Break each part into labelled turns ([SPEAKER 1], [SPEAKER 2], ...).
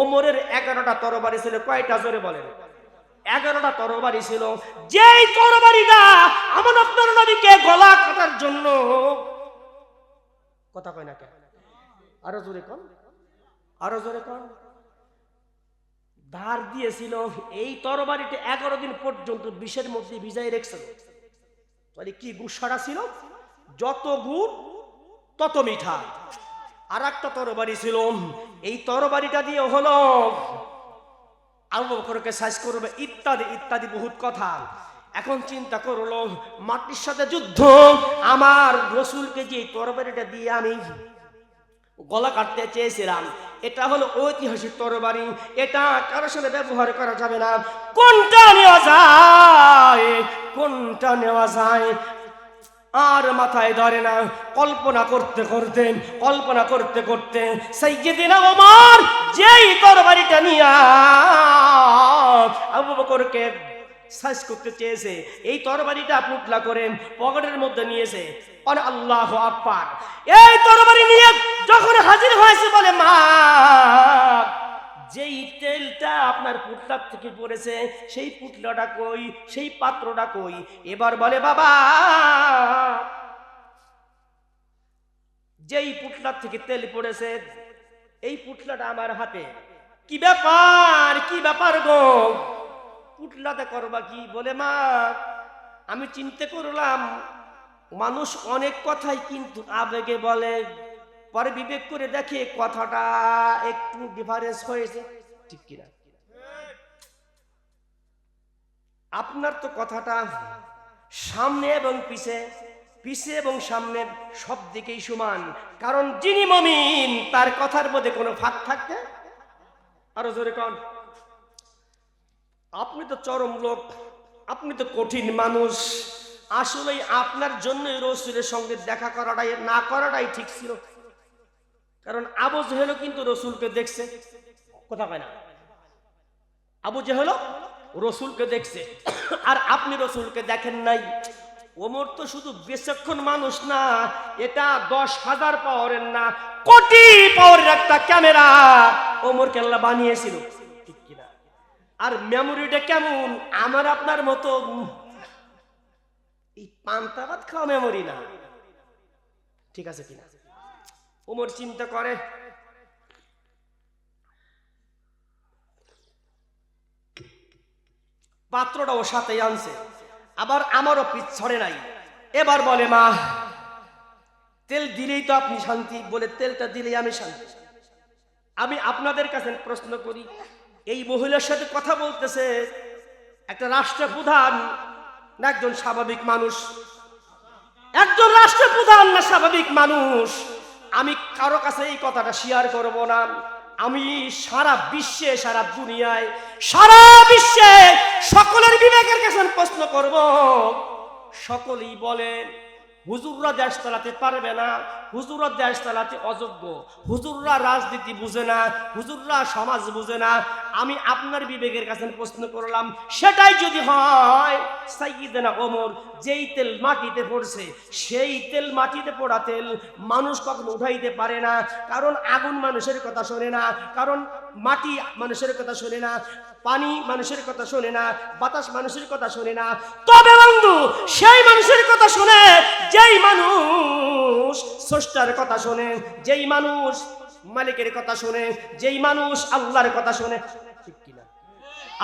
[SPEAKER 1] ওমরের এগারোটা তরবারি ছিল কয়টা? জোরে বলেন। এগারোটা তরবারি ছিল। যেই তরবারিটা আমার আপনার নবীকে গলা কাটার জন্য। কথা কয় না কেন? আরও জোরে কন। আরও জোরে কন। ধার দিয়েছিল। এই তরবারিটা এগারো দিন পর্যন্ত বিষের মধ্যে ভিজাই রেখেছিল। তাহলে কি গুসাটা ছিল? যত গুড়, তত মিঠা। আর একটা তরবারি ছিল। এই তরবারিটা দিয়ে হলো আবু বকরকে করবে, ইত্যাদি ইত্যাদি বহুত কথা। এখন চিন্তা করল, মাটির সাথে যুদ্ধ, আমার রসুলকে যে তরবারিটা দিয়ে আমি গলা কাটতে চেয়েছিলাম, এটা হলো ঐতিহাসিক তরবারি। এটা কারোর সাথে ব্যবহার করা যাবে না। কোনটা নেওয়া যায়? কোনটা নেওয়া যায়? আর মাথায় ধরে না। কল্পনা করতে করতে কল্পনা করতে করতে সাইয়েদিন ওমর, যেই তরবারিটা নিয়া আবু বকরকে সাইজ করতে চেয়েছে, এই তরবারিটা পুটলা করে পকেটের মধ্যে নিয়েছে। অন আল্লাহ আকবার। এই তরবারি নিয়ে যখন হাজির হয়েছে বলে, মা যেই তেলটা আপনার পুটলার থেকে পড়েছে, সেই পুটলাটা কই, সেই পাত্রটা কই? এবার বলে, বাবা, যেই পুটলার থেকে তেল পড়েছে, এই পুটলাটা আমার হাতে। কি ব্যাপার কি ব্যাপার গো? পুটলাতে করবা কি? বলে, মা, আমি চিন্তা করলাম, মানুষ অনেক কথাই কিন্তু আবেগে বলে। পরে বিবেক করে দেখে কথাটা একটু ডিফারেন্স হয়েছে। ঠিক কিনা? আপনার তো কথাটা সামনে এবং পিছে পিছে এবং সামনে সব দিকেই সমান। কারণ যিনি মমিন, তার কথার মধ্যে কোনো ফাঁক থাকতে আরও জোরে কন। আপনি তো চরম লোক, আপনি তো কঠিন মানুষ। আসলে আপনার জন্যই রসুলের সঙ্গে দেখা করাটাই, না করাটাই ঠিক ছিল। কারণ আবু জেহেলও কিন্তু রসুলকে দেখছে। কথা কয় না? আবু জেহেল রসুলকে দেখছে। আর আপনি রসুলকে দেখেন নাই। ওমর তো শুধু বেশক্ষণ মানুষ না, এটা দশ হাজার পাওয়ারের না, কোটি পাওয়ারের একটা ক্যামেরা ওমর কেল্লা বানিয়েছিল। ঠিক কিনা? আর মেমোরিটা কেমন? আমার আপনার মতো এই পান্তা ভাত খাওয়া মেমোরি না। ঠিক আছে কিনা? ওমর চিন্তা করে। পাত্রটা ও সাথে আনছে। আবার আমারও পিছ ছড়ে নাই। এবার বলে, মা, তেল দিলেই তো আপনি শান্তি বলে তেলটা দিলেই আমি শান্তি। আমি আপনাদের কাছে প্রশ্ন করি, এই মহিলার সাথে কথা বলতেছে একটা রাষ্ট্রপ্রধান না একজন স্বাভাবিক মানুষ? একজন রাষ্ট্রপ্রধান না স্বাভাবিক মানুষ? আমি কারও কাছে এই কথাটা শেয়ার করব না। আমি সারা বিশ্বে, সারা দুনিয়ায়, সারা বিশ্বে সকলের বিবেকের কাছে প্রশ্ন করব। সকলেই বলেন, হুজুররা দেশ চালাতে পারবে না হুজুররা দেশ চালাতে অযোগ্য। হুজুররা রাজনীতি বুঝে না, হুজুররা সমাজ বুঝে না। আমি আপনার বিবেকের কাছে প্রশ্ন করলাম, সেটাই যদি হয় সাইয়িদানা ওমর যেই তেল মাটিতে পড়ছে, সেই তেল মাটিতে পড়া তেল মানুষ কখনো উঠাইতে পারে না। কারণ আগুন মানুষের কথা শোনে না, কারণ মাটি মানুষের কথা শোনে না, পানি মানুষের কথা শোনে না, বাতাস মানুষের কথা শোনে না। তবে বন্ধু, সেই মানুষের কথা শোনে যেই মানুষ স্রষ্টার কথা শোনে, যেই মানুষ মালিকের কথা শোনে, যেই মানুষ আল্লাহর কথা শোনে, ঠিক কিনা?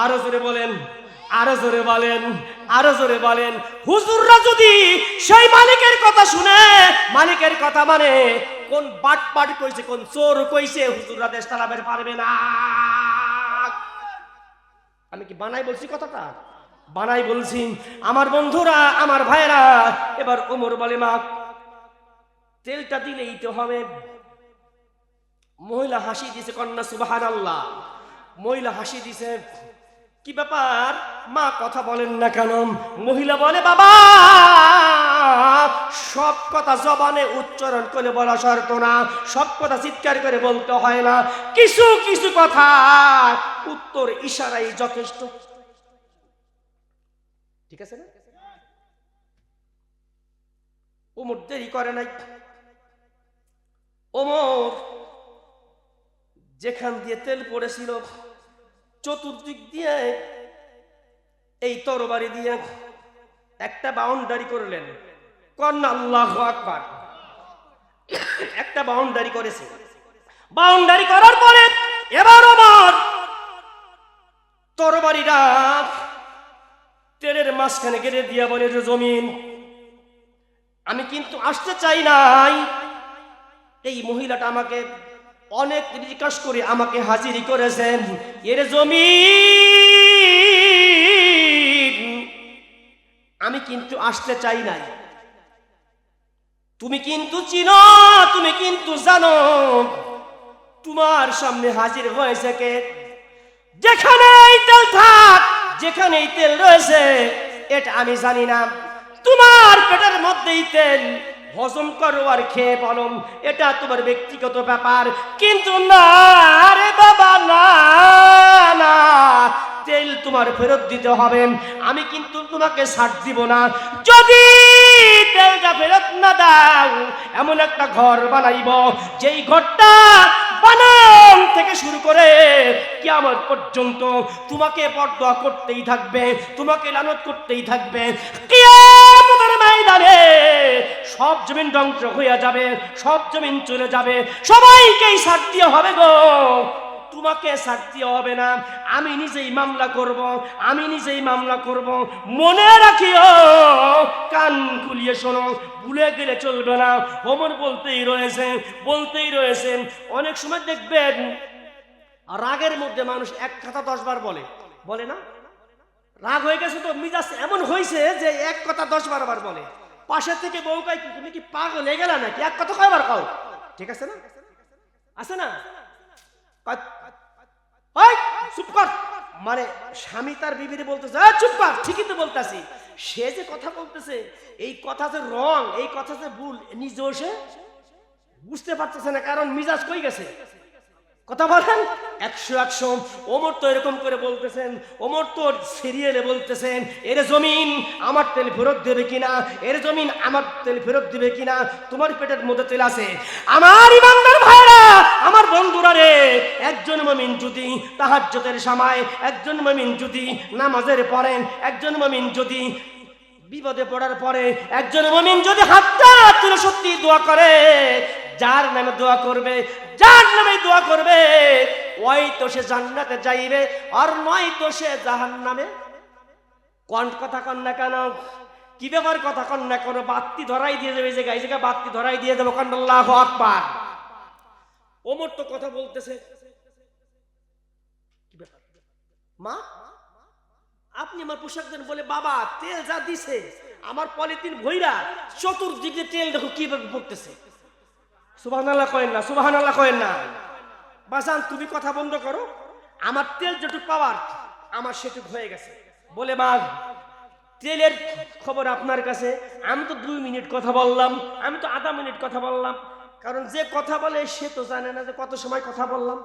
[SPEAKER 1] আরও জোরে বলেন, আরও জোরে বলেন, আরও জোরে বলেন, হুজুররা যদি সেই মালিকের কথা শুনে, মালিকের কথা মানে কোন বাট বাট কইছে, কোন চোর কইছে, হুজুররা দেশ চালাবে পারবে না। আমি কি বানাই বলছি কথাটা? বানাই বলছি, আমার বন্ধুরা, আমার ভাইরা এবার ওমর বলে, মা তেলটা দিলেই তো হবে। মহিলা হাসি দিছে, কন্যা সুবাহান আল্লাহ মহিলা হাসি দিছে, কি ব্যাপার? মা কথা বলেন না কেন? মহিলা বলে, বাবা, সব কথা জবানে উচ্চারণ করে বলা শর্ত না, সব কথা চিৎকার করে বলতে হয় না। কিছু কিছু কথা উত্তর ইশারাই যথেষ্ট। ঠিক আছে না? ওমর দেরি করে নাই। ওমর, যেখান দিয়ে তেল পড়েছিল, চতুর্দিক দিয়ে এই তরবারি দিয়ে একটা বাউন্ডারি করলেন। কন্যা আল্লাহ আকবার। একটা বাউন্ডারি করেছে। বাউন্ডারি করার পরে এবার আমার তরবারিটা তেলের মাঝখানে গেড়ে দিয়া বলে জমিন, আমি কিন্তু আসতে চাই নাই। এই মহিলাটা আমাকে অনেক রিকাশ করে আমাকে হাজিরি করেছেন। এর জমিন আমি কিন্তু আসতে চাই নাই। তুমি কিন্তু চিনো, তুমি কিন্তু জানো, তোমার সামনে হাজির হয়েছে কে? যেখানে এই তেল থাক যেখানে এই তেল রয়েছে, এটা আমি জানি না। তোমার পেটের মধ্যেই তেল। হজম করো আর খেয়ে বলো এটা তোমার ব্যক্তিগত ব্যাপার। কিন্তু না বাবা, না না তেল তোমার ফেরত দিতে হবে। আমি কিন্তু তোমাকে ছাড় দিব না। যদি তেলটা ফেরত না দাও, এমন একটা ঘর বানাইব, যেই ঘরটা বানান থেকে শুরু করে কিয়ামত পর্যন্ত তোমাকে বরদোয়া করতেই থাকবে, তোমাকে লানত করতেই থাকবে। কে কিয়ামতের ময়দানে সব জমিন ধ্বংস হইয়া যাবে, সব জমিন চলে যাবে। সবাইকেই ছাড় দিয়ে হবে গো। তোমাকে দিয়ে হবে না, আমি নিজেই মামলা করব, আমি নিজেই মামলা করব। মনে রাখিও, কান খুলিয়ে শোনো, ভুলে গেলে চলবে না। হোমর বলতেই রয়েছে, বলতেই রয়েছেন অনেক সময় দেখবেন, রাগের মধ্যে মানুষ এক কথা দশবার বলে। বলে না? রাগ হয়ে গেছে তো, মিজাজ এমন হয়েছে যে এক কথা দশ বার বলে। পাশে থেকে বউ কাই তুমি কি পাগল? হয়ে গেলা নাকি? এক কথা কয়বার খাও ঠিক আছে না? আছে না? ওই, চুপ কর। মানে স্বামী তার বিবিরে বলতেছে "এই, চুপ কর ঠিকই তো বলতাছি। সে যে কথা বলতেছে এই কথা যে রং এই কথা যে ভুল নিজেও সে বুঝতে পারতেছে না কারণ মিজাজ কই গেছে? কথা বলেন। একশো একশো। ওমর তো এরকম করে বলতেছেন, ওমর তো সিরিয়ালে বলতেছেন, এর জমিন আমার তেল ফেরত দেবে কিনা, এর জমিন আমার তেল ফেরত দিবে কিনা, তোমার পেটের মধ্যে তেল আছে। আমার ইমানদার ভাইরা, আমার বন্ধুরা রে, একজন মমিন যদি তাহাজ্জতের সময়, একজন মমিন যদি নামাজের পড়েন একজন মমিন যদি বিপদে পড়ার পরে, একজন মমিন যদি হাতটা তুলে সত্যি দোয়া করে যার নামে দোয়া করবে, যার নামে দোয়া করবে, ওই তো সে জান্নাতে যাইবে, আর নয় তো সে জাহান নামে কোন কথা কন না কেন? কি ব্যাপার কথা কন না কেন? বাত্তি ধরাই দিয়ে যাবে যে গাই জায়গায় বাত্তি ধরাই দিয়ে যাব কান্নাল্লাহ আকবার। ওমর তো কথা বলতেছে। মা, আপনি আমার পোশাক দেন বলে, বাবা, তেল যা দিছে, আমার পলিথিন ভইরা চতুর্দিকে তেল দেখো কীভাবে পড়তেছে। সুবাহান কয়েন না সুবাহান আল্লাহ কয়েন না। বাসান তুমি কথা বন্ধ করো। আমার তেল যেটুক পাওয়ার, আমার সেটুক হয়ে গেছে। বলে, বাঘ, তেলের খবর আপনার কাছে। আমি তো দুই মিনিট কথা বললাম, আমি তো আধা মিনিট কথা বললাম। কারণ যে কথা বলে সে তো জানে না যে কত সময় কথা বললাম।